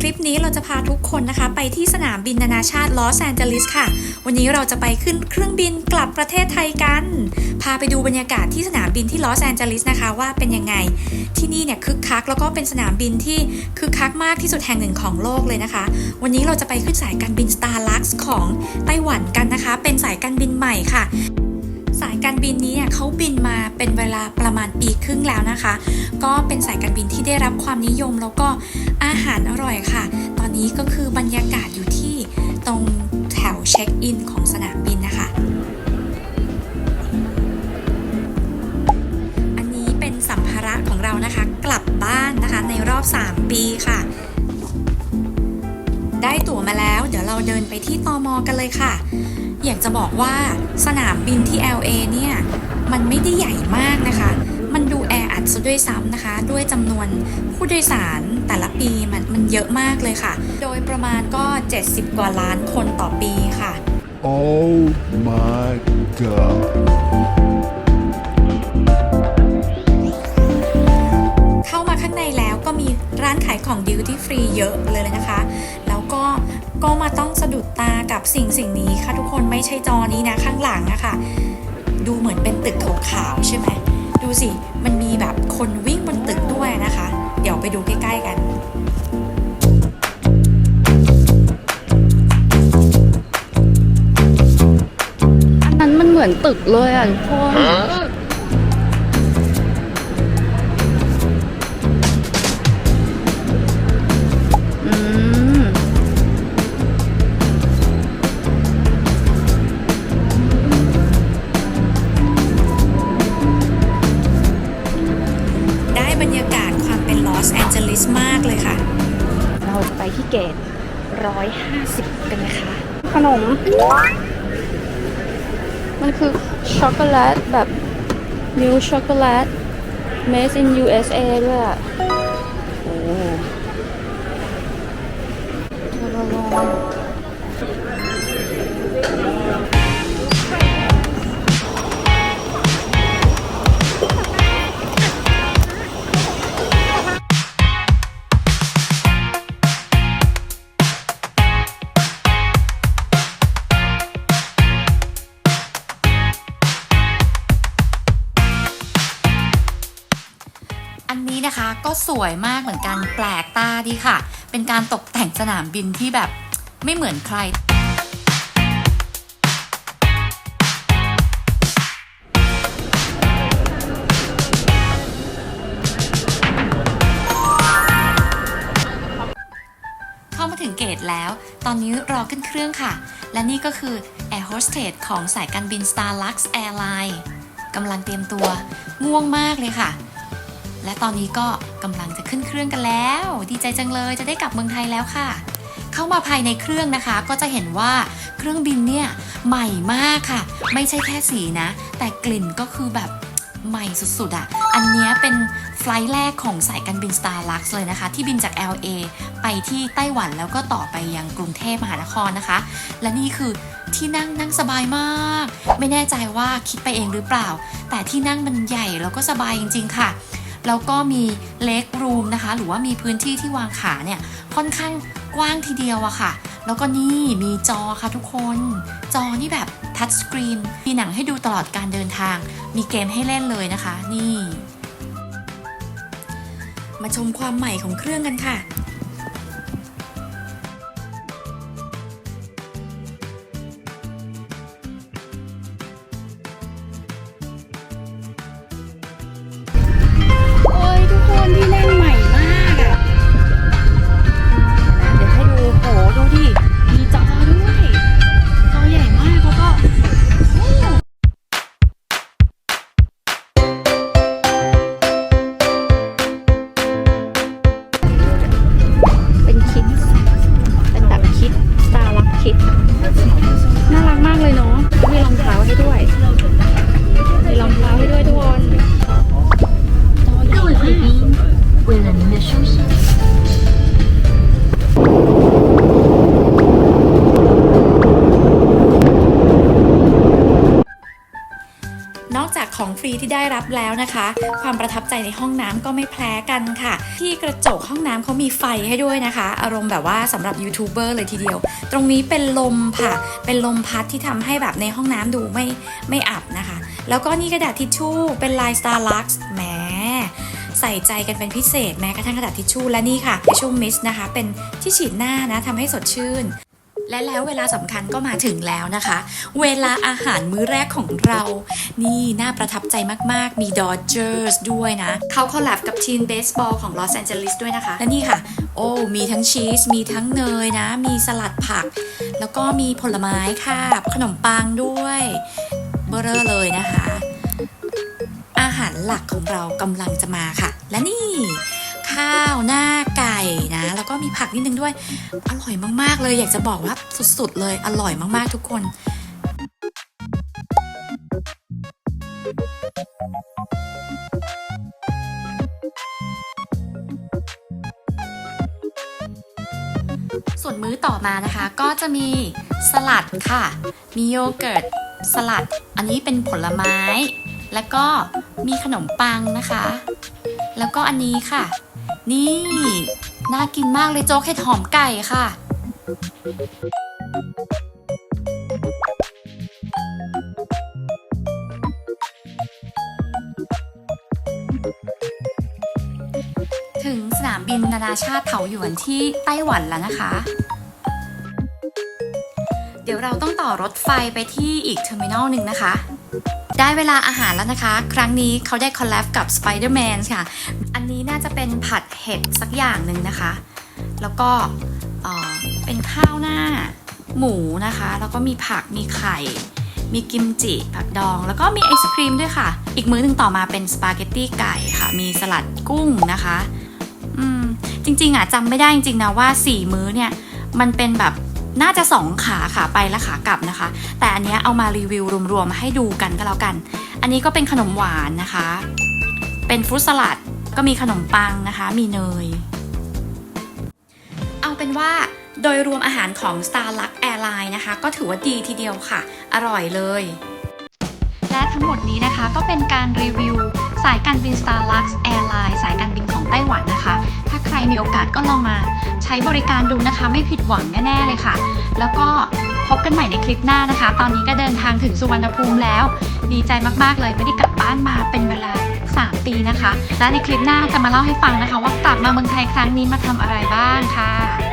คลิปนี้เราจะพาทุกคนนะคะ ไปที่สนามบินนานาชาติลอสแอนเจลิสค่ะ วันนี้เราจะไปขึ้นเครื่องบินกลับประเทศไทยกัน พาไปดูบรรยากาศที่สนามบินที่ลอสแอนเจลิสนะคะว่าเป็นยังไง ที่นี่เนี่ยคึกคักแล้วก็เป็นสนามบินที่คึกคักมากที่สุดแห่งหนึ่งของโลกเลยนะคะ วันนี้เราจะไปขึ้นสายการบิน Starlux ของไต้หวันกันนะคะ เป็นสายการบินใหม่ค่ะ สายการบินนี้เขาบินมาเป็นเวลาประมาณปีครึ่งแล้วนะคะ ก็เป็นสายการบินที่ได้รับความนิยมแล้วก็อาหารอร่อยค่ะ ตอนนี้ก็คือบรรยากาศอยู่ที่ตรงแถวเช็คอินของสนามบินนะคะอันนี้เป็นสัมภาระของเรานะคะ กลับบ้านนะคะในรอบ 3 ปีค่ะ ได้ตั๋วมาแล้ว เดี๋ยวเราเดินไปที่ตอมอกันเลยค่ะ อยากจะบอกว่าสนามบินที่ LA เนี่ย มันไม่ได้ใหญ่มากนะคะ มันดูแออัดซะด้วยซ้ำนะคะ ด้วยจำนวนผู้โดยสารแต่ละปีมันมันเยอะมากเลยค่ะ โดยประมาณก็ 70 กว่าล้านคนต่อปีค่ะ Oh my god. เข้ามาข้างในแล้วก็มีร้านขายของ duty free เยอะเลยนะคะแล้วก็ ก็มาต้องสะดุดตากับสิ่งสิ่งนี้ค่ะทุกคนไม่ใช่จอนี้นะข้างหลังนะคะดูเหมือนเป็นตึกขาวๆใช่ไหมดูสิ มันมีแบบคนวิ่งบนตึกด้วยนะคะ เดี๋ยวไปดูใกล้ ๆ กันอันนั้นมันเหมือนตึกเลยอะทุกคน 150 กันนะคะ ขนม มันคือช็อกโกแลตแบบ มิลช็อกโกแลต made in USA ด้วยอะโอ้เร ก็สวยมากเหมือนกันแปลกตาดีค่ะ เป็นการตกแต่งสนามบินที่แบบไม่เหมือนใครข้ามาถึงเกตแล้ว ตอนนี้รอขึ้นเครื่องค่ะ และนี่ก็คือ Air Hostess ของสายการบิน Starlux Airline กำลังเตรียมตัว ง่วงมากเลยค่ะ และตอนนี้ก็กำลังจะขึ้นเครื่องกันแล้ว ดีใจจังเลยจะได้กลับเมืองไทยแล้วค่ะ เข้ามาภายในเครื่องนะคะ ก็จะเห็นว่าเครื่องบินเนี่ยใหม่มากค่ะ ไม่ใช่แค่สีนะ แต่กลิ่นก็คือแบบใหม่สุดๆอะ่ะ อันนี้เป็นไฟลท์แรกของสายการบิน Starlux เลยนะคะ ที่บินจาก LA ไปที่ไต้หวันแล้วก็ต่อไปยังกรุงเทพมหานครนะคะ และนี่คือที่นั่งนั่งสบายมาก ไม่แน่ใจว่าคิดไปเองหรือเปล่า แต่ที่นั่งมันใหญ่แล้วก็สบายจริง ๆ ค่ะ แล้วก็มีเล็กรูมนะคะ หรือว่ามีพื้นที่ที่วางขาเนี่ยค่อนข้างกว้างทีเดียวอะค่ะ แล้วก็นี่มีจอค่ะทุกคน จอนี่แบบทัชสกรีน มีหนังให้ดูตลอดการเดินทาง มีเกมให้เล่นเลยนะคะ นี่ มาชมความใหม่ของเครื่องกันค่ะ รีที่ได้รับแล้วนะคะ ความประทับใจในห้องน้ำก็ไม่แพ้กันค่ะ ที่กระจกห้องน้ำเขามีไฟให้ด้วยนะคะ อารมณ์แบบว่าสำหรับยูทูบเบอร์เลยทีเดียว ตรงนี้เป็นลมค่ะ เป็นลมพัดที่ทำให้แบบในห้องน้ำดูไม่ไม่อับนะคะ แล้วก็นี่กระดาษทิชชู่เป็นลาย Starlux แหมใส่ใจกันเป็นพิเศษแม้กระทั่งกระดาษทิชชู่และนี่ค่ะ facial mist นะคะ เป็นที่ฉีดหน้านะทำให้สดชื่น และแล้วเวลาสำคัญก็มาถึงแล้วนะคะ เวลาอาหารมื้อแรกของเรา นี่น่าประทับใจมากๆ มี Dodgers ด้วยนะ เขาคอลแลบกับทีมเบสบอลของลอสแอนเจลิสด้วยนะคะ และนี่ค่ะ โอ้ มีทั้งชีส มีทั้งเนยนะ มีสลัดผัก แล้วก็มีผลไม้ค่ะ ขนมปังด้วยเบอร์เรอเลยนะคะ อาหารหลักของเรากำลังจะมาค่ะ และนี่ ข้าวหน้าไก่นะ แล้วก็มีผักนิดนึงด้วย อร่อยมากๆเลย อยากจะบอกว่าสุดๆ เลยอร่อยมากๆทุกคนส่วนมื้อต่อมานะคะก็จะมีสลัดค่ะ มีโยเกิร์ตสลัด อันนี้เป็นผลไม้ แล้วก็มีขนมปังนะคะ แล้วก็อันนี้ค่ะ นี่ น่ากินมากเลยโจ๊กเห็ดหอมไก่ค่ะ ถึงสนามบินนานาชาติเถาหยวนที่ไต้หวันแล้วนะคะ ยวเราต้องต่อรถไฟไปที่อีกเทอร์มินอลหนึ่งนะคะ ได้เวลาอาหารแล้วนะคะ ครั้งนี้เขาได้คอลแลบกับ Spider-Man ค่ะ อันนี้น่าจะเป็นผัดเห็ดสักอย่างหนึ่งนะคะ แล้วก็เอ่อเป็นข้าวหน้าหมูนะคะ แล้วก็มีผักมีไข่ มีกิมจิ ผักดอง แล้วก็มีไอศครีมด้วยค่ะ อีกมื้อหนึ่งต่อมาเป็นสปาเกตตี้ไก่ค่ะ มีสลัดกุ้งนะคะ อืม จริงๆอะจำไม่ได้จริงๆนะว่า 4 มื้อเนี่ย มันเป็นแบบ น่าจะ 2 ขาขาไปและขากลับนะคะ แต่อันนี้เอามารีวิวรวมๆให้ดูกันก็แล้วกัน อันนี้ก็เป็นขนมหวานนะคะ เป็นฟรุตสลัดก็มีขนมปังนะคะ มีเนย เอาเป็นว่าโดยรวมอาหารของ Starlux Airline นะคะ ก็ถือว่าดีทีเดียวค่ะ อร่อยเลย และทั้งหมดนี้นะคะก็เป็นการรีวิว สายการบิน Starlux Airline สายการบินของไต้หวันนะคะ ใครมีโอกาสก็ลองมาใช้บริการดูนะคะ ไม่ผิดหวังแน่ๆเลยค่ะ แล้วก็พบกันใหม่ในคลิปหน้านะคะ ตอนนี้ก็เดินทางถึงสุวรรณภูมิแล้ว ดีใจมากๆเลยไม่ได้กลับบ้านมาเป็นเวลา 3 ปีนะคะ และในคลิปหน้าจะมาเล่าให้ฟังนะคะ ว่ากลับมาเมืองไทยครั้งนี้มาทำอะไรบ้างค่ะ